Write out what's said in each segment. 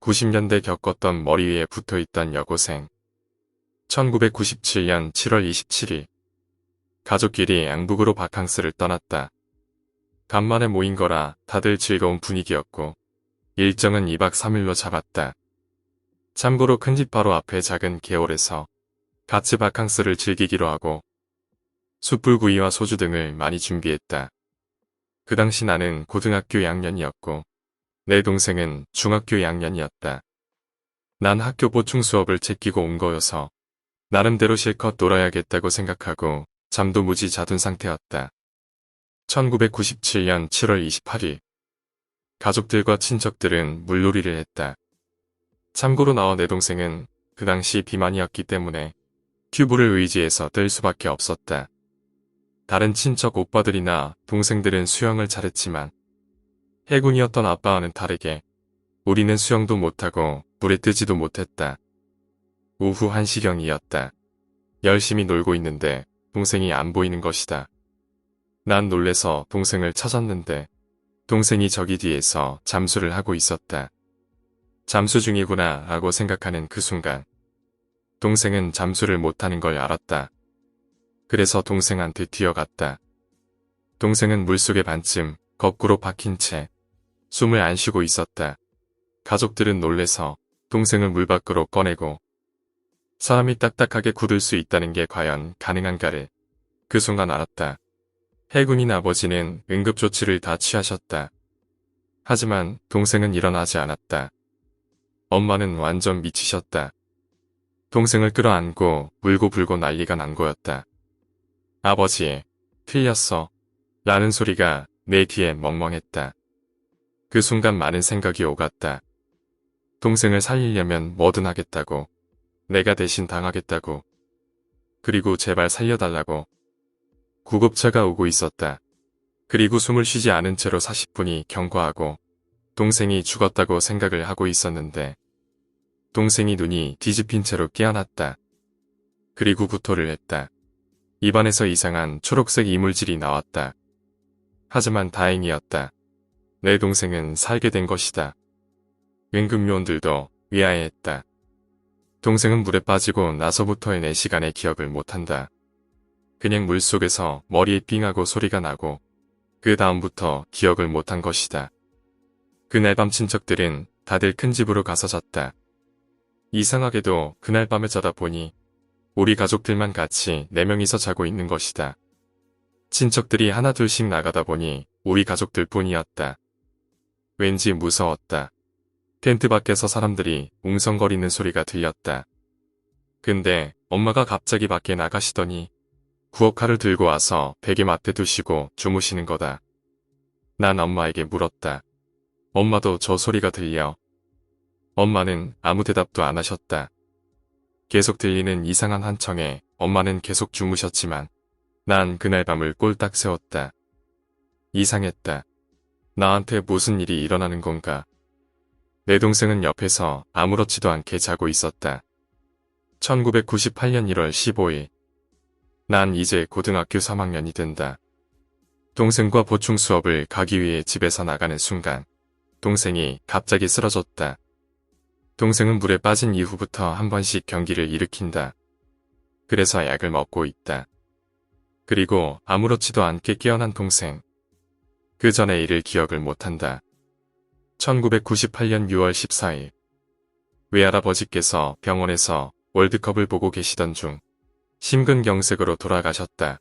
90년대 겪었던 머리 위에 붙어있던 여고생. 1997년 7월 27일. 가족끼리 양북으로 바캉스를 떠났다. 간만에 모인 거라 다들 즐거운 분위기였고, 일정은 2박 3일로 잡았다. 참고로 큰 집 바로 앞에 작은 개월에서 같이 바캉스를 즐기기로 하고, 숯불구이와 소주 등을 많이 준비했다. 그 당시 나는 고등학교 양년이었고, 내 동생은 중학교 양년이었다. 난 학교 보충 수업을 제끼고 온 거여서 나름대로 실컷 놀아야겠다고 생각하고 잠도 무지 자둔 상태였다. 1997년 7월 28일 가족들과 친척들은 물놀이를 했다. 참고로 나와 내 동생은 그 당시 비만이었기 때문에 큐브를 의지해서 뜰 수밖에 없었다. 다른 친척 오빠들이나 동생들은 수영을 잘했지만 해군이었던 아빠와는 다르게 우리는 수영도 못하고 물에 뜨지도 못했다. 오후 1시경이었다. 열심히 놀고 있는데 동생이 안 보이는 것이다. 난 놀래서 동생을 찾았는데 동생이 저기 뒤에서 잠수를 하고 있었다. 잠수 중이구나 라고 생각하는 그 순간 동생은 잠수를 못하는 걸 알았다. 그래서 동생한테 뛰어갔다. 동생은 물속에 반쯤 거꾸로 박힌 채 숨을 안 쉬고 있었다. 가족들은 놀래서 동생을 물 밖으로 꺼내고 사람이 딱딱하게 굳을 수 있다는 게 과연 가능한가를 그 순간 알았다. 해군인 아버지는 응급조치를 다 취하셨다. 하지만 동생은 일어나지 않았다. 엄마는 완전 미치셨다. 동생을 끌어안고 울고불고 난리가 난 거였다. 아버지, 틀렸어. 라는 소리가 내 귀에 멍멍했다. 그 순간 많은 생각이 오갔다. 동생을 살리려면 뭐든 하겠다고. 내가 대신 당하겠다고. 그리고 제발 살려달라고. 구급차가 오고 있었다. 그리고 숨을 쉬지 않은 채로 40분이 경과하고 동생이 죽었다고 생각을 하고 있었는데 동생이 눈이 뒤집힌 채로 깨어났다. 그리고 구토를 했다. 입안에서 이상한 초록색 이물질이 나왔다. 하지만 다행이었다. 내 동생은 살게 된 것이다. 응급요원들도 위하해했다. 동생은 물에 빠지고 나서부터의 4시간의 기억을 못한다. 그냥 물속에서 머리에 삥하고 소리가 나고 그 다음부터 기억을 못한 것이다. 그날 밤 친척들은 다들 큰 집으로 가서 잤다. 이상하게도 그날 밤에 자다 보니 우리 가족들만 같이 4명이서 자고 있는 것이다. 친척들이 하나둘씩 나가다 보니 우리 가족들 뿐이었다. 왠지 무서웠다. 텐트 밖에서 사람들이 웅성거리는 소리가 들렸다. 근데 엄마가 갑자기 밖에 나가시더니 구워칼을 들고 와서 베개 맞대 두시고 주무시는 거다. 난 엄마에게 물었다. 엄마도 저 소리가 들려. 엄마는 아무 대답도 안 하셨다. 계속 들리는 이상한 한청에 엄마는 계속 주무셨지만 난 그날 밤을 꼴딱 세웠다. 이상했다. 나한테 무슨 일이 일어나는 건가? 내 동생은 옆에서 아무렇지도 않게 자고 있었다. 1998년 1월 15일. 난 이제 고등학교 3학년이 된다. 동생과 보충 수업을 가기 위해 집에서 나가는 순간 동생이 갑자기 쓰러졌다. 동생은 물에 빠진 이후부터 한 번씩 경기를 일으킨다. 그래서 약을 먹고 있다. 그리고 아무렇지도 않게 깨어난 동생. 그 전의 일을 기억을 못한다. 1998년 6월 14일 외할아버지께서 병원에서 월드컵을 보고 계시던 중 심근경색으로 돌아가셨다.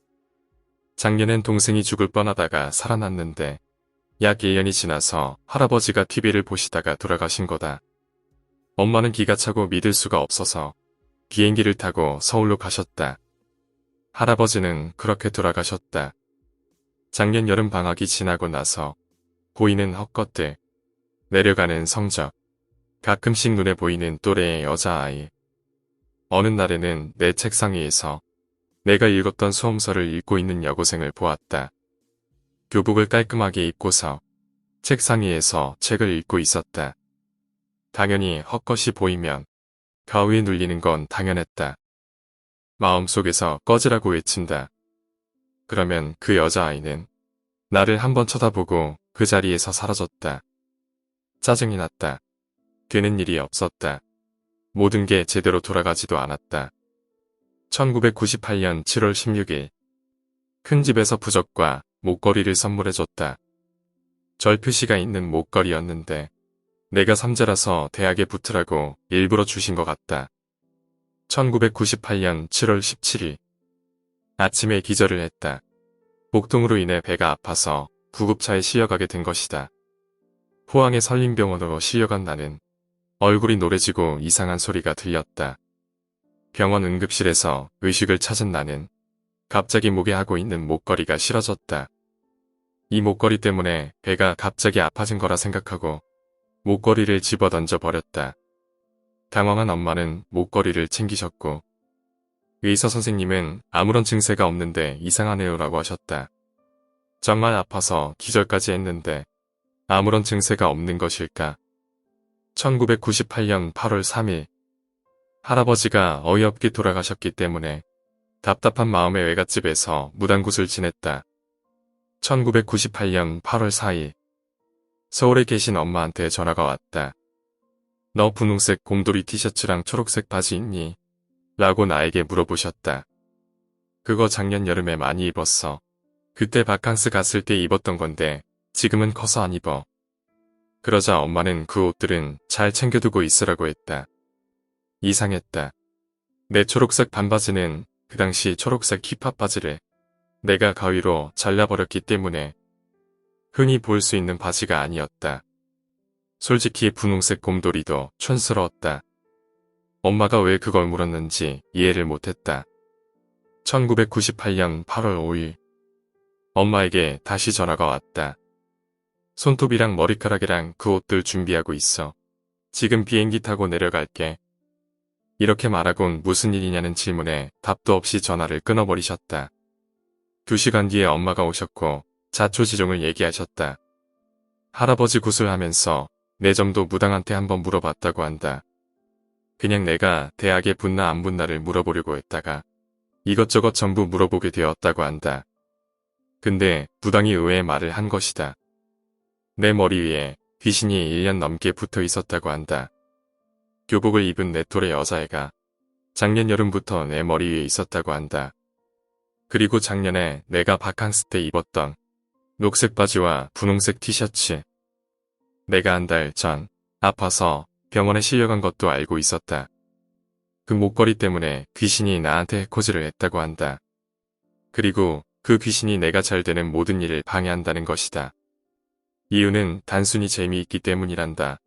작년엔 동생이 죽을 뻔하다가 살아났는데 약 1년이 지나서 할아버지가 TV를 보시다가 돌아가신 거다. 엄마는 기가 차고 믿을 수가 없어서 비행기를 타고 서울로 가셨다. 할아버지는 그렇게 돌아가셨다. 작년 여름 방학이 지나고 나서 보이는 헛것들, 내려가는 성적, 가끔씩 눈에 보이는 또래의 여자아이. 어느 날에는 내 책상 위에서 내가 읽었던 수험서를 읽고 있는 여고생을 보았다. 교복을 깔끔하게 입고서 책상 위에서 책을 읽고 있었다. 당연히 헛것이 보이면 가위에 눌리는 건 당연했다. 마음속에서 꺼지라고 외친다. 그러면 그 여자아이는 나를 한번 쳐다보고 그 자리에서 사라졌다. 짜증이 났다. 되는 일이 없었다. 모든 게 제대로 돌아가지도 않았다. 1998년 7월 16일 큰 집에서 부적과 목걸이를 선물해줬다. 절 표시가 있는 목걸이였는데 내가 삼재라서 대학에 붙으라고 일부러 주신 것 같다. 1998년 7월 17일 아침에 기절을 했다. 복통으로 인해 배가 아파서 구급차에 실려가게 된 것이다. 포항의 설림병원으로 실려간 나는 얼굴이 노래지고 이상한 소리가 들렸다. 병원 응급실에서 의식을 찾은 나는 갑자기 목에 하고 있는 목걸이가 싫어졌다. 이 목걸이 때문에 배가 갑자기 아파진 거라 생각하고 목걸이를 집어 던져 버렸다. 당황한 엄마는 목걸이를 챙기셨고 의사 선생님은 아무런 증세가 없는데 이상하네요 라고 하셨다. 정말 아파서 기절까지 했는데 아무런 증세가 없는 것일까? 1998년 8월 3일 할아버지가 어이없게 돌아가셨기 때문에 답답한 마음에 외갓집에서 무단굿을 지냈다. 1998년 8월 4일 서울에 계신 엄마한테 전화가 왔다. 너 분홍색 곰돌이 티셔츠랑 초록색 바지 있니? 라고 나에게 물어보셨다. 그거 작년 여름에 많이 입었어. 그때 바캉스 갔을 때 입었던 건데 지금은 커서 안 입어. 그러자 엄마는 그 옷들은 잘 챙겨두고 있으라고 했다. 이상했다. 내 초록색 반바지는 그 당시 초록색 힙합 바지를 내가 가위로 잘라버렸기 때문에 흔히 볼 수 있는 바지가 아니었다. 솔직히 분홍색 곰돌이도 촌스러웠다. 엄마가 왜 그걸 물었는지 이해를 못했다. 1998년 8월 5일 엄마에게 다시 전화가 왔다. 손톱이랑 머리카락이랑 그 옷들 준비하고 있어. 지금 비행기 타고 내려갈게. 이렇게 말하곤 무슨 일이냐는 질문에 답도 없이 전화를 끊어버리셨다. 두 시간 뒤에 엄마가 오셨고 자초지종을 얘기하셨다. 할아버지 구슬하면서 내 점도 무당한테 한번 물어봤다고 한다. 그냥 내가 대학에 붙나 안 붙나를 물어보려고 했다가 이것저것 전부 물어보게 되었다고 한다. 근데 무당이 의외의 말을 한 것이다. 내 머리 위에 귀신이 1년 넘게 붙어 있었다고 한다. 교복을 입은 내 또래 여자애가 작년 여름부터 내 머리 위에 있었다고 한다. 그리고 작년에 내가 바캉스 때 입었던 녹색 바지와 분홍색 티셔츠. 내가 한 달 전 아파서 병원에 실려간 것도 알고 있었다. 그 목걸이 때문에 귀신이 나한테 해코지를 했다고 한다. 그리고 그 귀신이 내가 잘 되는 모든 일을 방해한다는 것이다. 이유는 단순히 재미있기 때문이란다.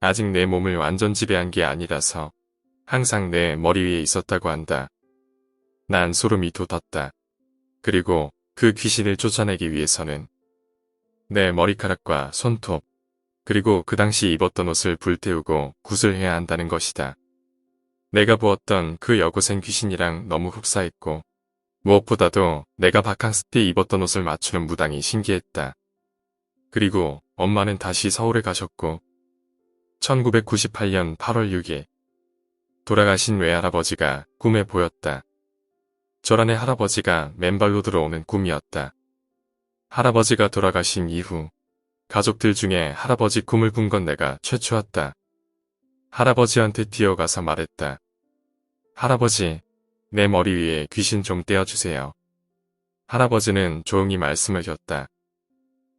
아직 내 몸을 완전 지배한 게 아니라서 항상 내 머리 위에 있었다고 한다. 난 소름이 돋았다. 그리고 그 귀신을 쫓아내기 위해서는 내 머리카락과 손톱, 그리고 그 당시 입었던 옷을 불태우고 굿을 해야 한다는 것이다. 내가 보았던 그 여고생 귀신이랑 너무 흡사했고 무엇보다도 내가 바캉스 때 입었던 옷을 맞추는 무당이 신기했다. 그리고 엄마는 다시 서울에 가셨고 1998년 8월 6일 돌아가신 외할아버지가 꿈에 보였다. 저란의 할아버지가 맨발로 들어오는 꿈이었다. 할아버지가 돌아가신 이후 가족들 중에 할아버지 꿈을 꾼 건 내가 최초였다. 할아버지한테 뛰어가서 말했다. 할아버지, 내 머리 위에 귀신 좀 떼어주세요. 할아버지는 조용히 말씀을 줬다.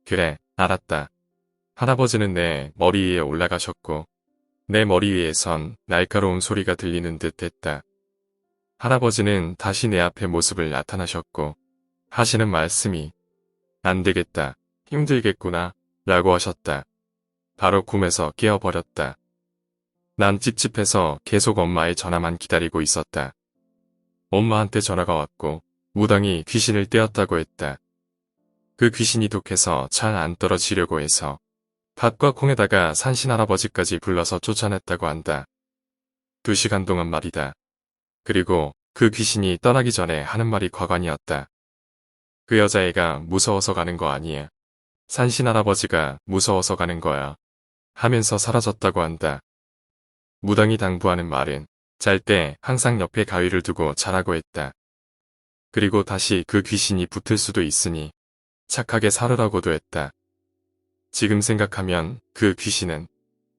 그래, 알았다. 할아버지는 내 머리 위에 올라가셨고 내 머리 위에선 날카로운 소리가 들리는 듯 했다. 할아버지는 다시 내 앞에 모습을 나타나셨고 하시는 말씀이 안 되겠다. 힘들겠구나. 라고 하셨다. 바로 꿈에서 깨어버렸다. 난 찝찝해서 계속 엄마의 전화만 기다리고 있었다. 엄마한테 전화가 왔고 무당이 귀신을 떼었다고 했다. 그 귀신이 독해서 잘 안 떨어지려고 해서 밭과 콩에다가 산신 할아버지까지 불러서 쫓아냈다고 한다. 두 시간 동안 말이다. 그리고 그 귀신이 떠나기 전에 하는 말이 과관이었다. 그 여자애가 무서워서 가는 거 아니야. 산신 할아버지가 무서워서 가는 거야. 하면서 사라졌다고 한다. 무당이 당부하는 말은 잘 때 항상 옆에 가위를 두고 자라고 했다. 그리고 다시 그 귀신이 붙을 수도 있으니 착하게 살으라고도 했다. 지금 생각하면 그 귀신은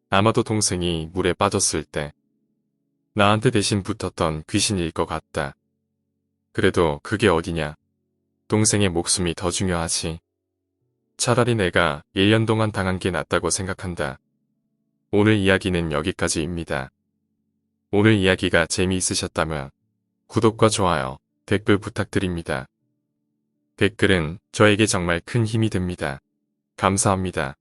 아마도 동생이 물에 빠졌을 때 나한테 대신 붙었던 귀신일 것 같다. 그래도 그게 어디냐. 동생의 목숨이 더 중요하지. 차라리 내가 1년 동안 당한 게 낫다고 생각한다. 오늘 이야기는 여기까지입니다. 오늘 이야기가 재미있으셨다면 구독과 좋아요, 댓글 부탁드립니다. 댓글은 저에게 정말 큰 힘이 됩니다. 감사합니다.